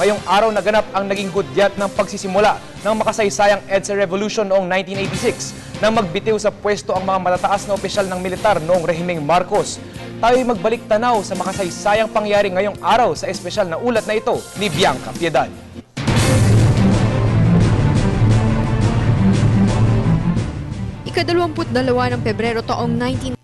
ngayong araw naganap ang naging gudyat ng pagsisimula ng makasaysayang EDSA Revolution noong 1986 nang magbitiw sa pwesto ang mga matataas na opisyal ng militar noong rehimeng Marcos. Tayo'y magbalik tanaw sa makasaysayang pangyari ngayong araw sa espesyal na ulat na ito ni Bianca Piedad. Ikadalawamput dalawa ng Pebrero taong 19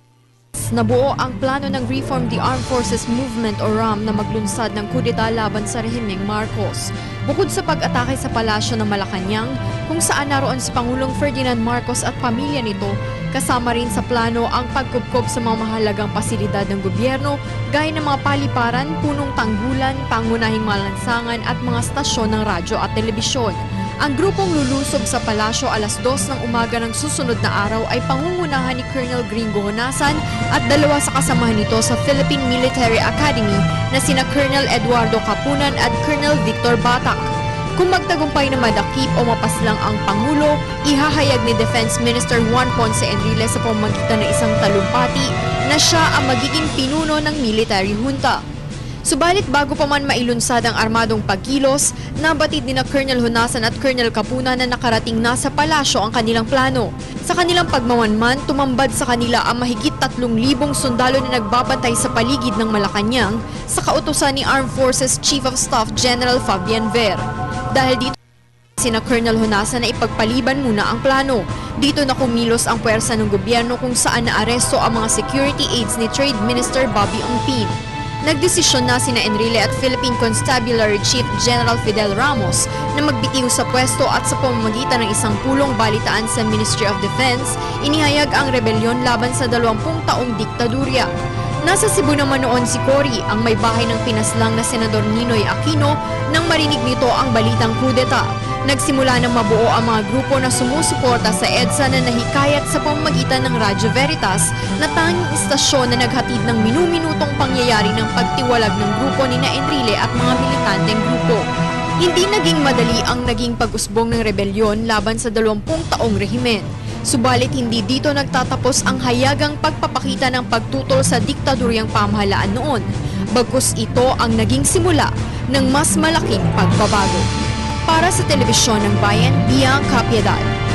nabuo ang plano ng Reform the Armed Forces Movement o RAM na maglunsad ng kudeta laban sa rehimeng Marcos. Bukod sa pag-atake sa palasyo ng Malacanang, kung saan naroon si Pangulong Ferdinand Marcos at pamilya nito, kasama rin sa plano ang pagkupkob sa mga mahalagang pasilidad ng gobyerno gaya ng mga paliparan, punong tanggulan, pangunahing malansangan at mga stasyon ng radyo at telebisyon. Ang grupong lulusob sa palasyo alas 2 ng umaga ng susunod na araw ay pangungunahan ni Colonel Gringo Honasan at dalawa sa kasamahan nito sa Philippine Military Academy na sina Colonel Eduardo Capunan at Colonel Victor Batak. Kung magtagumpay na madakip o mapaslang ang Pangulo, ihahayag ni Defense Minister Juan Ponce Enrile sa pamamagitan ng isang talumpati na siya ang magiging pinuno ng military junta. Subalit bago pa man mailunsad ang armadong pagkilos, nabatid ni na Colonel Honasan at Colonel Capuna na nakarating na sa palasyo ang kanilang plano. Sa kanilang pagmamanman, tumambad sa kanila ang mahigit 3,000 sundalo na nagbabantay sa paligid ng Malacanang sa kautusan ni Armed Forces Chief of Staff General Fabian Ver. Dahil dito sina Colonel Honasan na ipagpaliban muna ang plano. Dito na kumilos ang puwersa ng gobyerno kung saan naaresto ang mga security aides ni Trade Minister Bobby Ongpin. Nagdesisyon na sina Enrile at Philippine Constabulary Chief General Fidel Ramos na magbitiw sa pwesto at sa pamamagitan ng isang pulong balitaan sa Ministry of Defense, inihayag ang rebelyon laban sa 20 taong diktadurya. Nasa Cebu naman noon si Cory, ang may bahay ng pinaslang na Senador Ninoy Aquino, nang marinig nito ang balitang kudeta. Nagsimula ng mabuo ang mga grupo na sumusuporta sa EDSA na nahikayat sa pamamagitan ng Radyo Veritas na tanging istasyon na naghatid ng minu-minutong pangyayari ng pagtiwalag ng grupo ni na Enrile at mga militanteng grupo. Hindi naging madali ang naging pag-usbong ng rebelyon laban sa 20 taong rehimen. Subalit hindi dito nagtatapos ang hayagang pagpapakita ng pagtutol sa diktadoryang pamahalaan noon. Bagkus ito ang naging simula ng mas malaking pagbabago. Para sa telebisyon ng bayan, Bianca Piedad.